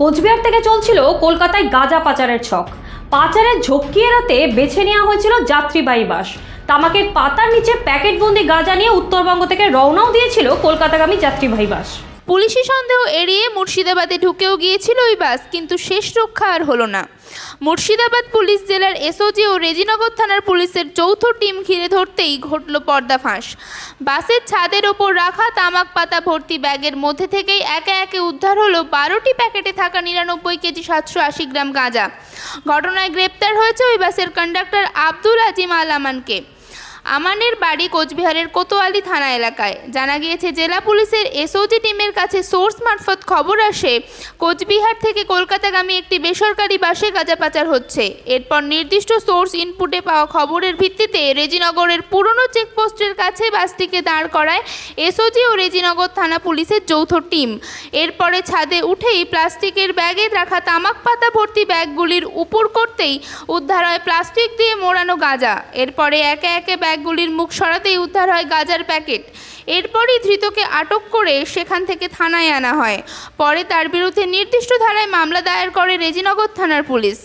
কোচবিহার থেকে চলছিল কলকাতায় গাঁজা পাচারের ছক। পাচারের ঝক্কি এড়াতে বেছে নেওয়া হয়েছিল যাত্রীবাহী বাস। তামাকের পাতার নিচে প্যাকেটবন্দি গাঁজা নিয়ে উত্তরবঙ্গ থেকে রওনাও দিয়েছিল কলকাতাগামী যাত্রীবাহী বাস। পুলিশি সন্দেহ এড়িয়ে মুর্শিদাবাদে ঢুকেও গিয়েছিল ওই বাস, কিন্তু শেষ রক্ষা আর হলো না। মুর্শিদাবাদ পুলিশ জেলার এসওজি ও রেজিনগর থানার পুলিশের যৌথ টিম ঘিরে ধরতেই ঘটল পর্দাফাঁস বাসের ছাদের ওপর রাখা তামাক পাতা ভর্তি ব্যাগের মধ্যে থেকেই একে একে উদ্ধার হলো বারোটি প্যাকেটে থাকা নিরানব্বই কেজি সাতশো আশি গ্রাম গাঁজা। ঘটনায় গ্রেপ্তার হয়েছে ওই বাসের কন্ডাক্টর আব্দুল আজিম আল আমানকে আমানের বাড়ি কোচবিহারের কোতোয়ালি থানা এলাকায়। জানা গিয়েছে, জেলা পুলিশের এসওজি টিমের কাছে সোর্স মারফত খবর আসে, কোচবিহার থেকে কলকাতাগামী একটি বেসরকারি বাসে গাঁজা পাচার হচ্ছে। এরপর নির্দিষ্ট সোর্স ইনপুটে পাওয়া খবরের ভিত্তিতে রেজিনগরের পুরনো চেকপোস্টের কাছে বাসটিকে দাঁড় করায় এসওজি ও রেজিনগর থানা পুলিশের যৌথ টিম। এরপরে ছাদে উঠেই প্লাস্টিকের ব্যাগে রাখা তামাক পাতা ভর্তি ব্যাগগুলির উপর করতেই উদ্ধার হয় প্লাস্টিক দিয়ে মোড়ানো গাঁজা। এরপরে একে একে ব্যাগগুলির মুখ সরাতেই উদ্ধার হয় গাজার প্যাকেট। এরপরই ধৃতকে আটক করে সেখান থেকে থানায় আনা হয়। পরে তার বিরুদ্ধে নির্দিষ্ট ধারায় মামলা দায়ের করে রেজিনগর থানার পুলিশ।